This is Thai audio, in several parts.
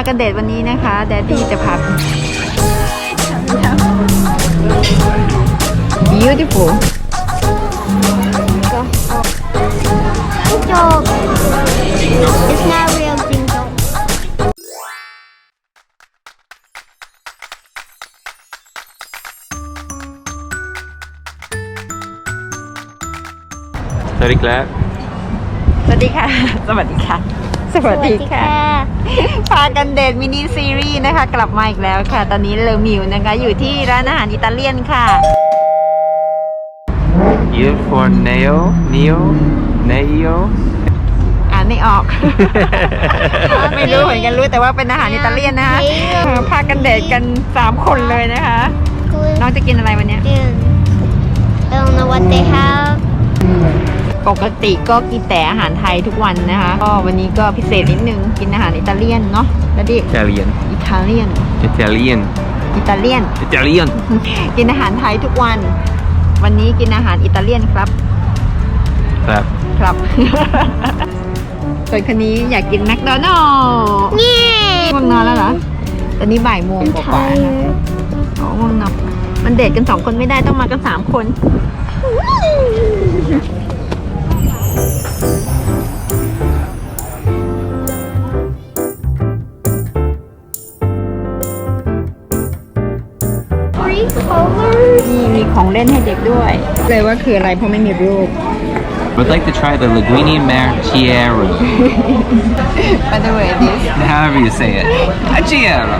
ากันเดทวันนี้นะคะ แดดดี้จะพา beautiful Dog. It's not real ding dong. สวัสดีครับ สวัสดีค่ะ สวัสดีค่ะ สวัสดีค่ะ พากันเดทมินิซีรีส์นะคะ กลับมาอีกแล้วค่ะ ตอนนี้เลอมิวนะคะ อยู่ที่ร้านอาหารอิตาเลียนค่ะยูฟอร์เนโอเนโอเนโออ่านไม่ออก ไม่รู้เหมือนกันรู้แต่ว่าเป็นอาหารอิตาเลียนนะคะเออพากันเดทกัน 3 คนเลยนะคะ น้องจะกินอะไรวันเนี้ย I don't know what they have. ปกติก็กินแต่อาหารไทยทุกวันนะคะ ก็วันนี้ก็พิเศษนิดนึง กินอาหารอิตาเลียนเนาะแล้วดิ อิตาเลียน อิตาเลียน อิตาเลียน อิตาเลียน อิตาเลียน กินอาหารไทยทุกวัน วันนี้กินอาหารอิตาเลียนครับ ครับ ครับส่วนคนนี้อยากกินแมคโดนัลล์ Yeah. ง่วงนอนแล้วเหรอ ตอนนี้บ่ายโมง I'm กว่าๆนะ tired. อ๋อง่วงนอนมันเดทกันสองคนไม่ได้ต้องมากันสามคน Three colors. นี่มีของเล่นให้เด็กด้วย เลยว่าคืออะไรเพราะไม่มีรูป Would like to try the Linguini Marchiero. By the way this However you say it. Marchiero.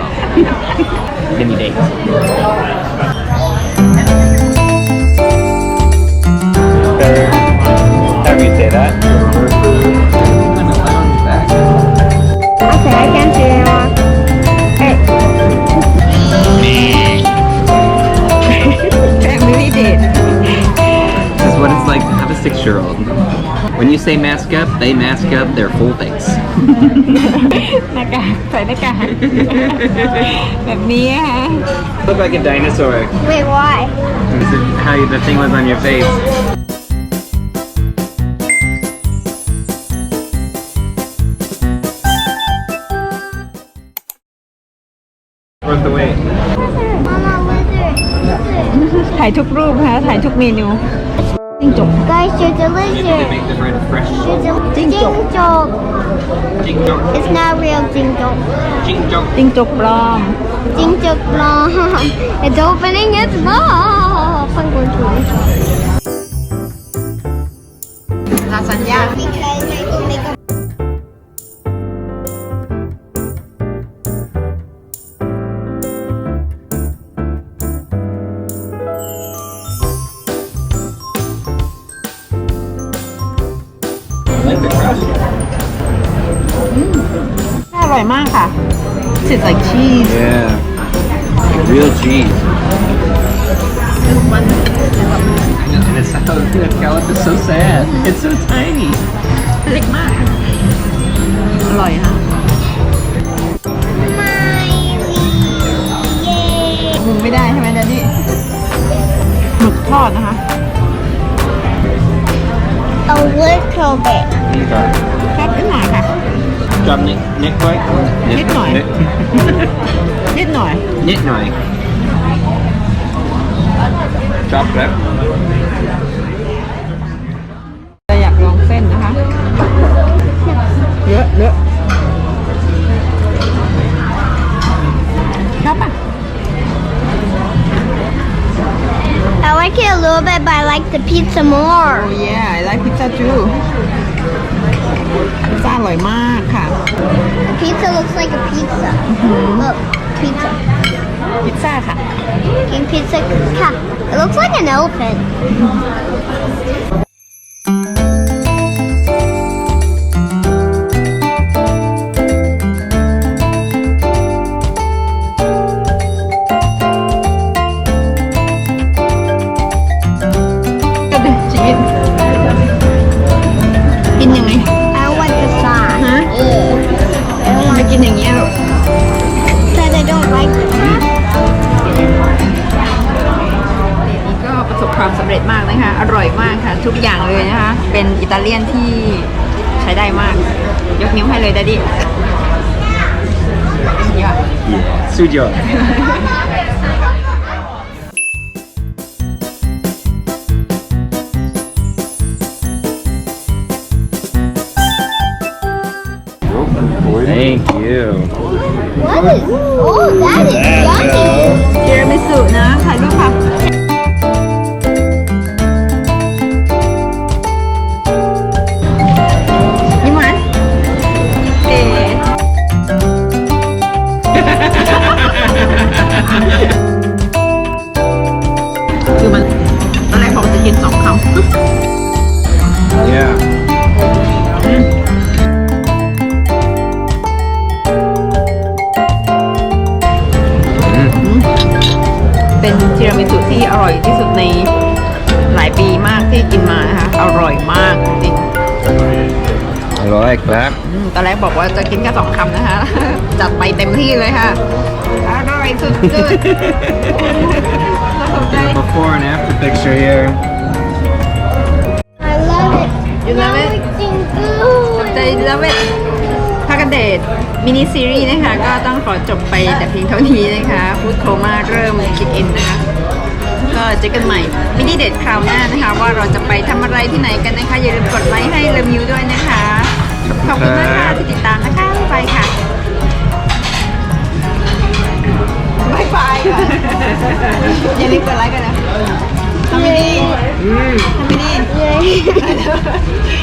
Mini dates. six-year-old. When you say mask up, they mask up their full face. หน้ากากใส่หน้ากาก แบบนี้ฮะ Look like a dinosaur. Wait, why? This is how the thing was on your face. Worth the wait. Mama, lizard. Lizard. ถ่ายทุกรูปฮะถ่ายทุกเมนู จิ้งจก Guys, there's a They lizard. make them right fresh. There's a Ding ding dong. dong. Jing jong. It's not real ding dong. Jing jong. จิ้งจกปลอม Ding dong long. It's opening its mouth. I'm going to ร่อยมากค่ะ It's like cheese Yeah. Real cheese. And it's so good. Scallop is so sad. It's so tiny. เล็กมาก อร่อยฮะมุมไม่ได้ใช่ไหมแดดดี้หมึกทอดนะคะ a little bit. Okay. แค่นิดหน่อยค่ะ Drop Nick. Nick right? Nick Noy. นิดหน่อย Nick Noy. Drop that. เราอยากลองเส้นนะคะ เยอะเยอะชอบป่ะ I like it a little bit, but I like the pizza Oh more. yeah I like pizza too พิซซ่าอ ร่อยมากค่ะ The pizza looks like a pizza. Look, pizza. พิซซ่าค่ะ King pizza. Ha, It looks like an elephant. ร่อยมากค่ะ ทุกอย่างเลยนะคะ เป็นอิตาเลียนที่ใช้ได้มาก ยกนิ้วให้เลยดัดดี้สุดยอด Thank you. What is? Oh, that is yummy. เทียรามิสุนะถ่ายรูปค่ะ คือมันตอนแรกบอกจะกินสองคำ Yeah. เป็นทีรามิสุที่อร่อยที่สุดในหลายปีมากที่กินมานะคะ อร่อยมากจริง I like that. ๆอืมตอนแรกบอกว่าจะกินแค่สองคำนะคะ จัดไปเต็มที่เลยค่ะอร่อย สุดๆเราสนใจ Before and after picture here. I love it. You love it? Everything สนใจ good. แล้วเวทพากันเดทมินิซีรีส์นะคะ ก็ต้องขอจบไปแต่เพียงเท่านี้นะคะฟูดโคมาเริ่มคิดเอ็นนะคะ ก็เจอกันใหม่มินิเดทคราวหน้านะคะ ว่าเราจะไปทำอะไรที่ไหนกันนะคะ อย่าลืมกดไลค์ให้เลมิวด้วยนะคะ ขอบคุณมากค่ะที่ติดตามนะคะบ๊ายบายค่ะ อย่าลืมกดไลค์กันนะทำไม่ดีทำไม่ดี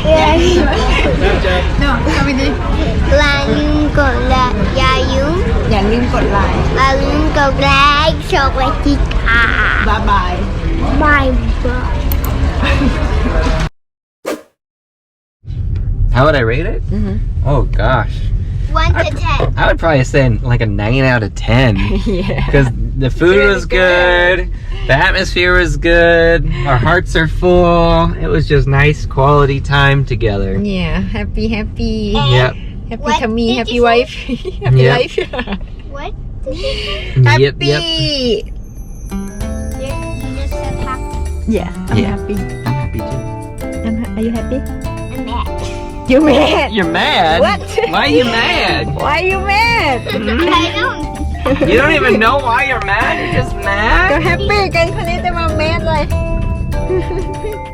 Yeah. เนาะทำไม่ดี Layun ko la yayun. อย่าลืมกดไลค์ Layun ko like chocolate. บายบาย Bye bye. How would I rate it? Oh gosh. One to ten. I would probably say like a 9 out of 10. yeah Because the food Really was good, the atmosphere was good, our hearts are full. It was just nice quality time together. yeah happy happy Yep. happy What tummy happy wife happy Yeah. life What? Yep, happy yep. You just said happy. yeah I'm Yeah. happy I'm happy too. I'm ha- are you happy I'm mad. you mad You're mad? What? Why are you mad? why you mad I don't. You don't even know why you're mad? You're just ก็ mad? แฮปปี้กันคนนี้จะมาแมสเลย